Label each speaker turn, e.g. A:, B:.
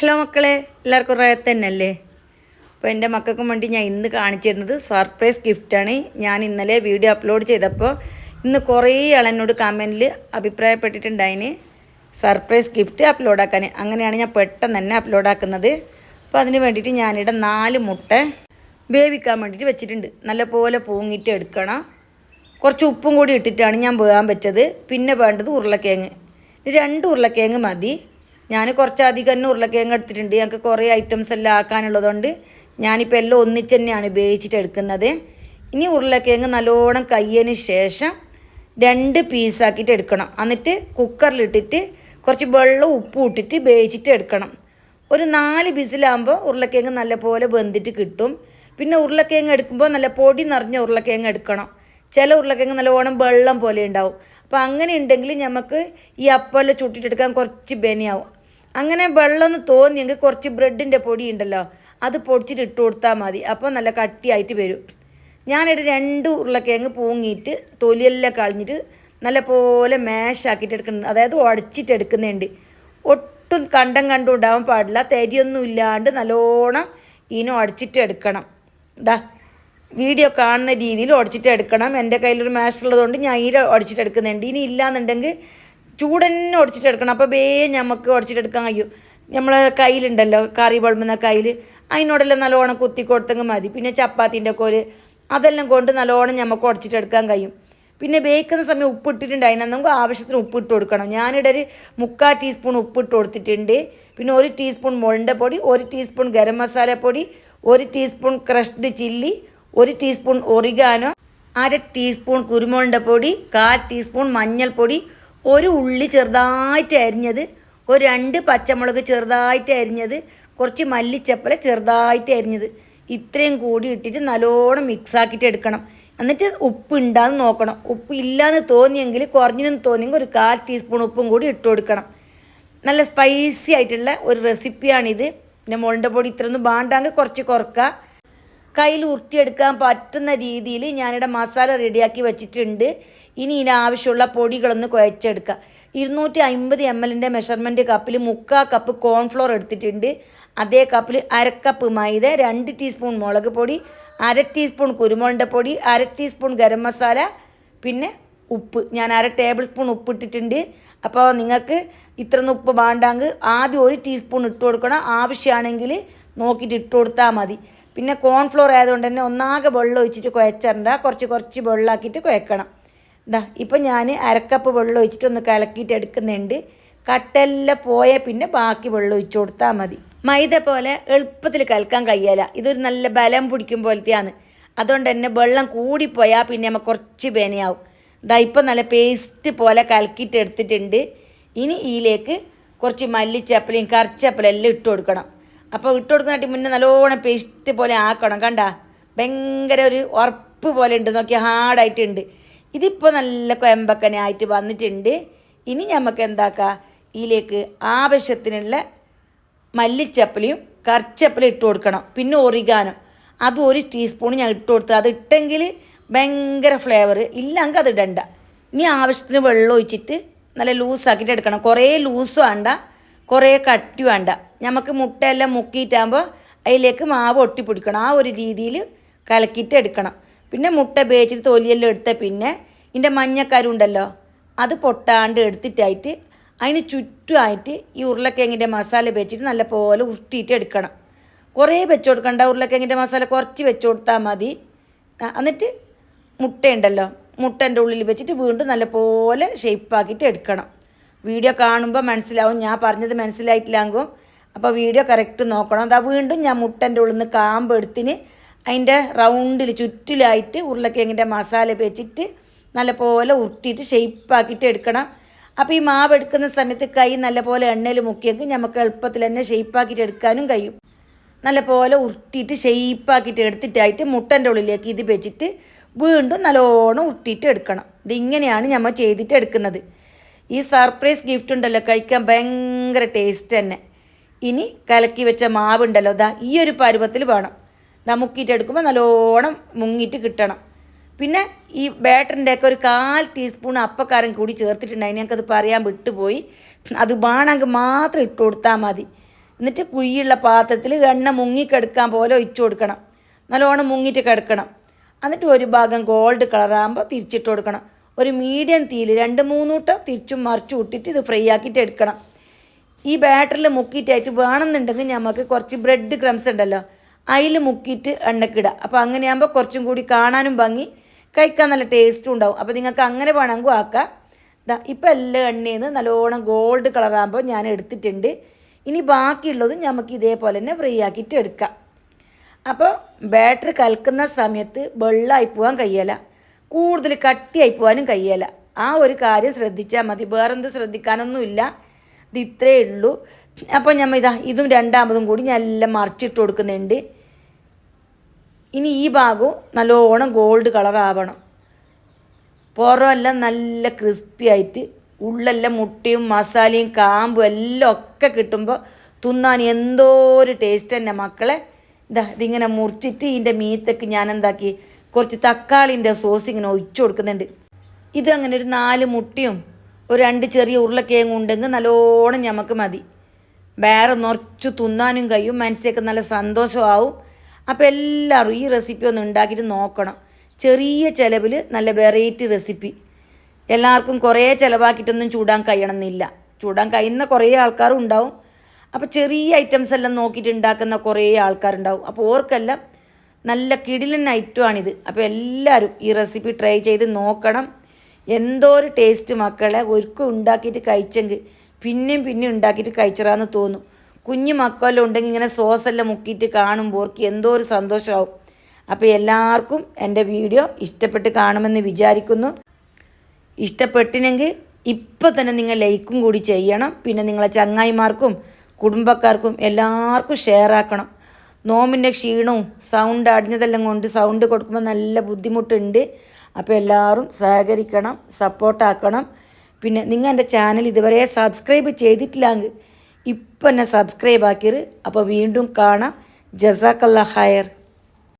A: Hello മക്കളെ എല്ലാവർക്കും റയത്ത് തന്നെയല്ലേ? അപ്പോൾ എന്റെ മക്കൾക്കും വേണ്ടി ഞാൻ ഇന്ന് കാണിച്ചിരുന്നത് സർപ്രൈസ് ഗിഫ്റ്റാണ് ഞാൻ ഇന്നലെ വീഡിയോ അപ്ലോഡ് ചെയ്തപ്പോൾ ഇന്ന് കുറേ ആളെന്നോട് കമന്റിൽ അഭിപ്രായപ്പെട്ടിട്ടുണ്ടായിന്. സർപ്രൈസ് ഗിഫ്റ്റ് അപ്ലോഡാക്കാൻ അങ്ങനെയാണ് ഞാൻ പെട്ടെന്ന് തന്നെ അപ്ലോഡാക്കുന്നത് അപ്പോൾ അതിന് വേണ്ടിയിട്ട് ഞാനിവിടെ നാല് മുട്ട വേവിക്കാൻ വേണ്ടിയിട്ട് വെച്ചിട്ടുണ്ട്. നല്ലപോലെ പൂങ്ങിയിട്ട് എടുക്കണം. കുറച്ച് ഉപ്പും കൂടി ഇട്ടിട്ടാണ് ഞാൻ വേകാൻ വെച്ചത്. പിന്നെ വേണ്ടത് ഉരുളക്കിഴങ്ങ്. രണ്ട് ഉരുളക്കിഴങ്ങ് മതി. ഞാൻ കുറച്ചധികം തന്നെ ഉരുളക്കിഴങ്ങ് എടുത്തിട്ടുണ്ട്. ഞങ്ങൾക്ക് കുറേ ഐറ്റംസ് എല്ലാം ആക്കാനുള്ളതുകൊണ്ട് ഞാനിപ്പോൾ എല്ലാം ഒന്നിച്ച് തന്നെയാണ് ഉപയോഗിച്ചിട്ട് എടുക്കുന്നത്. ഇനി ഉരുളക്കിഴങ്ങ് നല്ലോണം കയ്യതിന് ശേഷം രണ്ട് പീസാക്കിയിട്ട് എടുക്കണം. എന്നിട്ട് കുക്കറിലിട്ടിട്ട് കുറച്ച് വെള്ളം ഉപ്പും ഇട്ടിട്ട് വേവിച്ചിട്ട് എടുക്കണം. ഒരു നാല് ബിസിലാകുമ്പോൾ ഉരുളക്കിഴങ്ങ് നല്ലപോലെ വെന്തിട്ട് കിട്ടും. പിന്നെ ഉരുളക്കിഴങ്ങ് എടുക്കുമ്പോൾ നല്ല പൊടി നിറഞ്ഞ ഉരുളക്കിഴങ്ങ് എടുക്കണം. ചില ഉരുളക്കിഴങ്ങ് നല്ലവണ്ണം വെള്ളം പോലെ ഉണ്ടാവും. അപ്പോൾ അങ്ങനെ ഉണ്ടെങ്കിൽ നമുക്ക് ഈ അപ്പമെല്ലാം ചുട്ടിട്ടെടുക്കാൻ കുറച്ച് ബനിയാവും അങ്ങനെ വെള്ളം എന്ന് തോന്നിയെങ്കിൽ കുറച്ച് ബ്രെഡിന്റെ പൊടി ഉണ്ടല്ലോ അത് പൊടിച്ചിട്ട് ഇട്ട് കൊടുത്താൽ മതി. അപ്പോൾ നല്ല കട്ടിയായിട്ട് വരും. ഞാനിവിടെ രണ്ട് ഉരുളക്കിഴങ്ങ് പൂങ്ങിയിട്ട് തൊലിയെല്ലാം കളഞ്ഞിട്ട് നല്ല പോലെ മാഷാക്കിയിട്ട് എടുക്കുന്നത് അതായത് ഉടച്ചിട്ട് എടുക്കുന്നുണ്ട്. ഒട്ടും കണ്ടം കണ്ടും ഉണ്ടാവാൻ പാടില്ല. തരിയൊന്നും ഇല്ലാണ്ട് നല്ലോണം ഇനി ഉടച്ചിട്ട് എടുക്കണം. ഇതാ വീഡിയോ കാണുന്ന രീതിയിൽ ഉടച്ചിട്ട് എടുക്കണം. എന്റെ കയ്യിലൊരു മാഷ് ഉള്ളതുകൊണ്ട് ഞാൻ ഈ ഉടച്ചിട്ട് എടുക്കുന്നുണ്ട്. ഇനി ഇല്ലാന്നുണ്ടെങ്കിൽ ചൂടന്നെ ഉടച്ചിട്ട് എടുക്കണം. അപ്പോൾ വേ നമുക്ക് ഉടച്ചിട്ട് എടുക്കാൻ കഴിയും. നമ്മൾ കയ്യിലുണ്ടല്ലോ കറി വളമ്പുന്ന കയ്യിൽ അതിനോടെല്ലാം നല്ലോണം കുത്തി കൊടുത്തെങ്കിൽ മതി. പിന്നെ ചപ്പാത്തിന്റെ കോൽ അതെല്ലാം കൊണ്ട് നല്ലോണം നമുക്ക് ഉടച്ചിട്ട് എടുക്കാൻ കഴിയും. പിന്നെ വേവിക്കുന്ന സമയം ഉപ്പിട്ടിട്ടുണ്ട്. അതിന് നമുക്ക് ആവശ്യത്തിന് ഉപ്പിട്ട് കൊടുക്കണം. ഞാനിവിടെ ഒരു മുക്കാൽ ടീസ്പൂൺ ഉപ്പിട്ട് കൊടുത്തിട്ടുണ്ട്. പിന്നെ ഒരു ടീസ്പൂൺ മുളണ്ട പൊടി ഒരു ടീസ്പൂൺ ഗരം മസാല പൊടി ഒരു ടീസ്പൂൺ ക്രഷ്ഡ് ചില്ലി ഒരു ടീസ്പൂൺ ഒറിഗാനോ അര ടീസ്പൂൺ കുരുമുളണ്ട പൊടി കാൽ ടീസ്പൂൺ മഞ്ഞൾപ്പൊടി ഒരു ഉള്ളി ചെറുതായിട്ട് അരിഞ്ഞത് ഒരു രണ്ട് പച്ചമുളക് ചെറുതായിട്ട് അരിഞ്ഞത് കുറച്ച് മല്ലിച്ചപ്പല ചെറുതായിട്ട് അരിഞ്ഞത്. ഇത്രയും കൂടി ഇട്ടിട്ട് നല്ലോണം മിക്സ് ആക്കിയിട്ട് എടുക്കണം. എന്നിട്ട് ഉപ്പ് ഉണ്ടാന്ന് നോക്കണം. ഉപ്പ് ഇല്ലാന്ന് തോന്നിയെങ്കിൽ കുറഞ്ഞെന്ന് തോന്നിയെങ്കിൽ ഒരു കാൽ ടീസ്പൂൺ ഉപ്പും കൂടി ഇട്ട് കൊടുക്കണം. നല്ല സ്പൈസി ആയിട്ടുള്ള ഒരു റെസിപ്പിയാണിത് പിന്നെ മുളന്റെ പൊടി ഇത്രയൊന്നും ബാണ്ടാങ്കിൽ കുറച്ച് കുറക്കുക. കയ്യിൽ ഉരുട്ടിയെടുക്കാൻ പറ്റുന്ന രീതിയിൽ ഞാനിവിടെ മസാല റെഡിയാക്കി വെച്ചിട്ടുണ്ട്. ഇനി ഇതിന് ആവശ്യമുള്ള പൊടികളൊന്ന് കുഴച്ചെടുക്കുക ഇരുന്നൂറ്റി അമ്പത് എം എല്ലിന്റെ മെഷർമെന്റ് കപ്പിൽ മുക്കാൽ കപ്പ് കോൺഫ്ലോർ എടുത്തിട്ടുണ്ട്. അതേ കപ്പിൽ അരക്കപ്പ് മൈദ രണ്ട് ടീസ്പൂൺ മുളക് പൊടി അര ടീസ്പൂൺ കുരുമുളകിന്റെ പൊടി അര ടീസ്പൂൺ ഗരം മസാല പിന്നെ ഉപ്പ്. ഞാൻ അര ടേബിൾ സ്പൂൺ ഉപ്പ് ഇട്ടിട്ടുണ്ട്. അപ്പോൾ നിങ്ങൾക്ക് ഇത്രയൊന്നും ഉപ്പ് വേണ്ടാങ്ക് ആദ്യം ഒരു ടീസ്പൂൺ ഇട്ട് കൊടുക്കണം. ആവശ്യമാണെങ്കിൽ നോക്കിയിട്ട് ഇട്ട് കൊടുത്താൽ മതി. പിന്നെ കോൺഫ്ലോർ ആയതുകൊണ്ട് തന്നെ ഒന്നാകെ വെള്ളം ഒഴിച്ചിട്ട് കുഴച്ചിടണ്ട കുറച്ച് കുറച്ച് വെള്ളമാക്കിയിട്ട് കുഴക്കണം. ഇതാ ഇപ്പം ഞാൻ അരക്കപ്പ് വെള്ളം ഒഴിച്ചിട്ട് ഒന്ന് കലക്കിയിട്ട് എടുക്കുന്നുണ്ട്. കട്ടെല്ലാം പോയ പിന്നെ ബാക്കി വെള്ളം ഒഴിച്ചു കൊടുത്താൽ മതി. മൈദ പോലെ എളുപ്പത്തിൽ കലക്കാൻ കഴിയല. ഇതൊരു നല്ല ബലം പിടിക്കും പോലത്തെയാണ്. അതുകൊണ്ട് തന്നെ വെള്ളം കൂടിപ്പോയാൽ പിന്നെ നമുക്ക് കുറച്ച് വേനയാവും. ഇതാ ഇപ്പം നല്ല പേസ്റ്റ് പോലെ കലക്കിയിട്ട് എടുത്തിട്ടുണ്ട്. ഇനി ഇതിലേക്ക് കുറച്ച് മല്ലിച്ചപ്പലയും കറിച്ചപ്പലും എല്ലാം ഇട്ട് കൊടുക്കണം. അപ്പോൾ ഇട്ട് കൊടുക്കുന്നതിന് മുന്നേ നല്ലോണം പേസ്റ്റ് പോലെ ആക്കണം കണ്ട? ഭയങ്കര ഒരു ഉറപ്പ് പോലെ ഉണ്ട് നോക്കി ഹാർഡായിട്ടുണ്ട്. ഇതിപ്പോൾ നല്ല കൊയമ്പക്കനായിട്ട് വന്നിട്ടുണ്ട്. ഇനി നമുക്ക് എന്താക്കാം? ഇതിലേക്ക് ആവശ്യത്തിനുള്ള മല്ലിച്ചപ്പലിയും കറിച്ചപ്പലും ഇട്ട് കൊടുക്കണം. പിന്നെ ഒറിഗാനോ അത് ഒരു ടീസ്പൂൺ ഞാൻ ഇട്ട് കൊടുത്തു അത് ഇട്ടെങ്കിൽ ഭയങ്കര ഫ്ലേവർ ഇല്ലെങ്കിൽ അത് ഇടണ്ട. ഇനി ആവശ്യത്തിന് വെള്ളം ഒഴിച്ചിട്ട് നല്ല ലൂസാക്കിയിട്ട് എടുക്കണം. കുറേ ലൂസ് വേണ്ട കുറേ കട്ടി വേണ്ട. നമുക്ക് മുട്ടയെല്ലാം മുക്കിയിട്ടാകുമ്പോൾ അതിലേക്ക് മാവ് ഒട്ടിപ്പിടിക്കണം. ആ ഒരു രീതിയിൽ കലക്കിയിട്ട് എടുക്കണം. പിന്നെ മുട്ട വേവിച്ചിട്ട് തൊലിയെല്ലാം എടുത്ത പിന്നെ ഇതിന്റെ മഞ്ഞക്കരുണ്ടല്ലോ അത് പൊട്ടാണ്ട് എടുത്തിട്ടായിട്ട് അതിന് ചുറ്റുമായിട്ട് ഈ ഉരുളക്കിഴങ്ങിന്റെ മസാല വെച്ചിട്ട് നല്ല പോലെ ഉരുട്ടിയിട്ട് എടുക്കണം. കുറേ വെച്ച് കൊടുക്കണ്ട ഉരുളക്കിഴങ്ങിന്റെ മസാല കുറച്ച് വെച്ച് കൊടുത്താൽ മതി. എന്നിട്ട് മുട്ടയുണ്ടല്ലോ മുട്ടന്റെ ഉള്ളിൽ വെച്ചിട്ട് വീണ്ടും നല്ല പോലെ ഷേപ്പാക്കിയിട്ട് എടുക്കണം. വീഡിയോ കാണുമ്പോൾ മനസ്സിലാവും ഞാൻ പറഞ്ഞത് മനസ്സിലായിട്ടില്ലാങ്കും അപ്പോൾ വീഡിയോ കറക്റ്റ് നോക്കണം. അതാ വീണ്ടും ഞാൻ മുട്ടന്റെ ഉള്ളിൽ നിന്ന് കാമ്പെടുത്തിന് അതിന്റെ റൗണ്ടിൽ ചുറ്റിലായിട്ട് ഉരുളക്കിഴങ്ങിന്റെ മസാല വെച്ചിട്ട് നല്ലപോലെ ഉരുട്ടിയിട്ട് ഷെയ്പ്പാക്കിയിട്ട് എടുക്കണം. അപ്പോൾ ഈ മാവ് എടുക്കുന്ന സമയത്ത് കൈ നല്ലപോലെ എണ്ണയിൽ മുക്കിയെങ്കിൽ നമുക്ക് എളുപ്പത്തിൽ തന്നെ ഷെയ്പ്പാക്കിയിട്ട് എടുക്കാനും കഴിയും. നല്ലപോലെ ഉരുട്ടിയിട്ട് ഷെയ്പ്പാക്കിയിട്ട് എടുത്തിട്ടായിട്ട് മുട്ടന്റെ ഉള്ളിലേക്ക് ഇത് വെച്ചിട്ട് വീണ്ടും നല്ലോണം ഉരുട്ടിയിട്ട് എടുക്കണം. ഇതിങ്ങനെയാണ് നമ്മൾ ചെയ്തിട്ട് എടുക്കുന്നത്. ഈ സർപ്രൈസ് ഗിഫ്റ്റ് ഉണ്ടല്ലോ കഴിക്കാൻ ഭയങ്കര ടേസ്റ്റ് തന്നെ. ഇനി കലക്കി വെച്ച മാവുണ്ടല്ലോ ദാ ഈ ഒരു പരുവത്തിൽ വേണം. ദാ മുക്കിയിട്ട് എടുക്കുമ്പോൾ നല്ലോണം മുങ്ങിയിട്ട് കിട്ടണം. പിന്നെ ഈ ബാറ്ററിന്റെ ഒക്കെ ഒരു കാൽ ടീസ്പൂൺ അപ്പക്കാരം കൂടി ചേർത്തിട്ടുണ്ടായി ഞങ്ങൾക്കത് പറയാൻ വിട്ടുപോയി. അത് വേണമെങ്കിൽ മാത്രം ഇട്ട് കൊടുത്താൽ മതി. എന്നിട്ട് കുഴിയുള്ള പാത്രത്തിൽ എണ്ണ മുങ്ങിക്കെടുക്കാൻ പോലെ ഒഴിച്ചു കൊടുക്കണം. നല്ലോണം മുങ്ങിയിട്ട് കിടക്കണം. എന്നിട്ട് ഒരു ഭാഗം ഗോൾഡ് കളറാകുമ്പോൾ തിരിച്ചിട്ട് കൊടുക്കണം. ഒരു മീഡിയം തീയിൽ രണ്ട് മൂന്നൂട്ടം തിരിച്ചും മറിച്ചും ഇട്ടിട്ട് ഇത് ഫ്രൈ ആക്കിയിട്ട് എടുക്കണം. ഈ ബാറ്ററിൽ മുക്കിയിട്ടായിട്ട് വേണമെന്നുണ്ടെങ്കിൽ നമുക്ക് കുറച്ച് ബ്രെഡ് ക്രംസ് ഉണ്ടല്ലോ അതിൽ മുക്കിയിട്ട് എണ്ണക്കിടുക അപ്പോൾ അങ്ങനെയാകുമ്പോൾ കുറച്ചും കൂടി കാണാനും ഭംഗി കഴിക്കാൻ നല്ല ടേസ്റ്റും ഉണ്ടാവും. അപ്പോൾ നിങ്ങൾക്ക് അങ്ങനെ വേണമെങ്കിൽ ആക്കാം. ഇതാ ഇപ്പം എല്ലാ എണ്ണയിൽ നല്ലോണം ഗോൾഡ് കളറാകുമ്പോൾ ഞാൻ എടുത്തിട്ടുണ്ട്. ഇനി ബാക്കിയുള്ളതും നമുക്ക് ഇതേപോലെ തന്നെ ഫ്രീ ആക്കിയിട്ട് എടുക്കാം. അപ്പോൾ ബാറ്ററി കലക്കുന്ന സമയത്ത് വെള്ളമായി പോകാൻ കഴിയല. കൂടുതൽ കട്ടിയായി പോകാനും കഴിയല. ആ ഒരു കാര്യം ശ്രദ്ധിച്ചാൽ മതി. വേറെന്ത് ശ്രദ്ധിക്കാനൊന്നുമില്ല. ഇത് ഇത്രയേ ഉള്ളൂ. അപ്പോൾ ഞമ്മ ഇതാ ഇതും രണ്ടാമതും കൂടി ഞാൻ എല്ലാം മറിച്ചിട്ട് കൊടുക്കുന്നുണ്ട്. ഇനി ഈ ഭാഗവും നല്ലോണം ഗോൾഡ് കളറാവണം പുറമെല്ലാം നല്ല ക്രിസ്പി ആയിട്ട് ഉള്ളെല്ലാം മുട്ടയും മസാലയും കാമ്പും എല്ലാം ഒക്കെ കിട്ടുമ്പോൾ തിന്നാൻ എന്തോ ഒരു ടേസ്റ്റ് തന്നെ മക്കളെ. ഇതാ ഇതിങ്ങനെ മുറിച്ചിട്ട് ഇതിന്റെ മീത്തൊക്കെ ഞാൻ എന്താക്കി കുറച്ച് തക്കാളിന്റെ സോസ് ഇങ്ങനെ ഒഴിച്ചു കൊടുക്കുന്നുണ്ട്. ഇതങ്ങനെ ഒരു നാല് മുട്ടയും ഒരു രണ്ട് ചെറിയ ഉരുളക്കിഴങ്ങ് ഉണ്ടെങ്കിൽ നല്ലോണം ഞമ്മക്ക് മതി. വേറെ നിറച്ച് തിന്നാനും കഴിയും. മനസ്സിലേക്ക് നല്ല സന്തോഷമാവും. അപ്പോൾ എല്ലാവരും ഈ റെസിപ്പി ഒന്ന് ഉണ്ടാക്കിയിട്ട് നോക്കണം. ചെറിയ ചിലവിൽ നല്ല വെറൈറ്റി റെസിപ്പി എല്ലാവർക്കും കുറേ ചിലവാക്കിയിട്ടൊന്നും ചൂടാൻ കഴിയണമെന്നില്ല. ചൂടാൻ കഴിയുന്ന കുറേ ആൾക്കാരും ഉണ്ടാവും. അപ്പോൾ ചെറിയ ഐറ്റംസ് എല്ലാം നോക്കിയിട്ട് ഉണ്ടാക്കുന്ന കുറേ ആൾക്കാരുണ്ടാവും. അപ്പോൾ ഓർക്കെല്ലാം നല്ല കിടിലൻ ഐറ്റമാണിത് അപ്പോൾ എല്ലാവരും ഈ റെസിപ്പി ട്രൈ ചെയ്ത് നോക്കണം. എന്തോ ഒരു ടേസ്റ്റ് മക്കളെ ഒരുക്കും ഉണ്ടാക്കിയിട്ട് കഴിച്ചെങ്കിൽ പിന്നെയും പിന്നെയും ഉണ്ടാക്കിയിട്ട് കഴിച്ചറാന്ന് തോന്നും. കുഞ്ഞു മക്കളെല്ലാം ഉണ്ടെങ്കിൽ ഇങ്ങനെ സോസെല്ലാം മുക്കിയിട്ട് കാണുമ്പോൾ ഓർക്ക് എന്തോ ഒരു സന്തോഷമാവും അപ്പോൾ എല്ലാവർക്കും എന്റെ വീഡിയോ ഇഷ്ടപ്പെട്ട് കാണുമെന്ന് വിചാരിക്കുന്നു. ഇഷ്ടപ്പെട്ടിനെങ്കിൽ ഇപ്പോൾ തന്നെ നിങ്ങൾ ലൈക്കും കൂടി ചെയ്യണം. പിന്നെ നിങ്ങളെ ചങ്ങായിമാർക്കും കുടുംബക്കാർക്കും എല്ലാവർക്കും ഷെയർ ആക്കണം. നോമിന്റെ ക്ഷീണവും സൗണ്ട് അടിഞ്ഞതെല്ലാം കൊണ്ട് സൗണ്ട് കൊടുക്കുമ്പോൾ നല്ല ബുദ്ധിമുട്ടുണ്ട്. അപ്പോൾ എല്ലാവരും സഹകരിക്കണം സപ്പോർട്ടാക്കണം. പിന്നെ നിങ്ങൾ എന്റെ ചാനൽ ഇതുവരെ സബ്സ്ക്രൈബ് ചെയ്തിട്ടില്ലെങ്കിൽ ഇപ്പം എന്നെ സബ്സ്ക്രൈബ് ആക്കിയത് അപ്പോൾ വീണ്ടും കാണാം. ജസാക്കല്ല ഹയർ